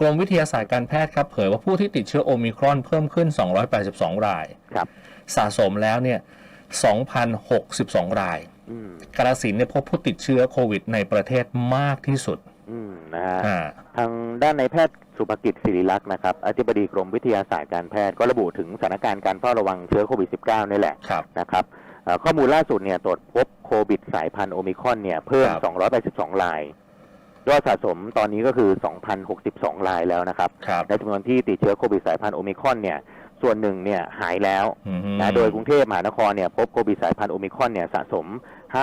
กรมวิทยาศาสตร์การแพทย์ครับเผยว่าผู้ที่ติดเชื้อโอมิครอนเพิ่มขึ้น 282 ราย ครับ สะสมแล้วเนี่ย 2,062 ราย อืมกาฬสินธุ์เนี่ยพบผู้ติดเชื้อโควิดในประเทศมากที่สุดอืมนะฮะ อ่า ทางด้านนายแพทย์สุภกิจศิริลักษณ์นะครับ อธิบดีกรมวิทยาศาสตร์การแพทย์ก็ระบุถึงสถานการณ์การเฝ้าระวังเชื้อโควิด -19 นี่แหละครับ นะครับเอ่อข้อมูลล่าสุดเนี่ยตรวจพบโควิดสายพันธุ์โอมิครอนเนี่ยเพิ่ม ครับ 282ราย ยอดสะสมตอนนี้ก็คือ 2,062 รายแล้วนะครับครับในจำนวนที่ติดเชื้อโควิดสายพันธุ์โอมิครอนเนี่ยส่วนหนึ่งเนี่ยหายแล้วอืมนะโดยกรุงเทพมหานครเนี่ยพบโควิดสายพันธุ์โอมิครอนเนี่ยสะสม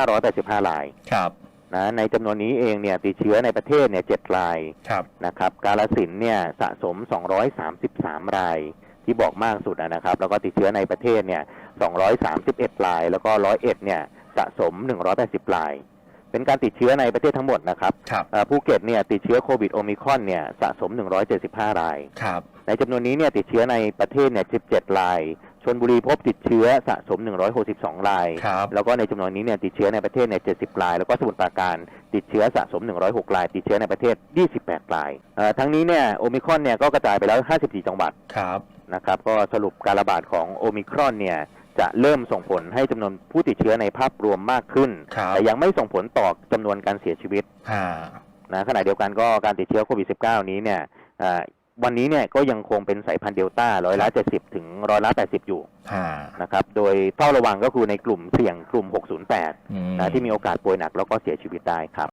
585 รายครับนะในจำนวนนี้เองเนี่ยติดเชื้อในประเทศเนี่ย7รายครับนะครับกาลสินธุ์เนี่ยสะสม 233 รายที่บอกมากสุดอะนะครับ แล้วก็ติดเชื้อในประเทศเนี่ย231ราย แล้วก็101เนี่ยสะสม 180ราย เป็นการติดเชื้อในประเทศทั้งหมดนะครับครับเอ่อภูเก็ตเนี่ยติดเชื้อโควิดโอมิครอนเนี่ยสะสม 175 ราย ครับ ในจำนวนนี้เนี่ยติดเชื้อในประเทศเนี่ย 17 รายชนบุรีพบติดเชื้อสะสม 162 ราย ครับแล้วก็ในจำนวนนี้เนี่ยติดเชื้อในประเทศเนี่ย 70 ราย แล้วก็สมุทรปราการติดเชื้อสะสม 106 ราย ติดเชื้อในประเทศ 28 รายเอ่อทั้งนี้เนี่ยโอมิครอนเนี่ยก็กระจายไปแล้ว 54 จังหวัดครับ นะครับ ก็สรุปการระบาดของโอมิครอนเนี่ย จะเริ่มส่งผลให้จำนวนผู้ติดเชื้อในภาพรวมมากขึ้นครับแต่ยังไม่ส่งผลต่อจำนวนการเสียชีวิตอ่านะขณะเดียวกันก็การติดเชื้อโควิด -19 นี้เนี่ยเอ่อวันนี้เนี่ยก็ยังคงเป็นสายพันธุ์เดลต้าร้อยละ70ถึงร้อยละ80อยู่อ่านะครับ โดยเฝ้าระวังก็คือในกลุ่มเสี่ยงกลุ่ม608อืมนะที่มีโอกาสป่วยหนักแล้วก็เสียชีวิตได้ครับ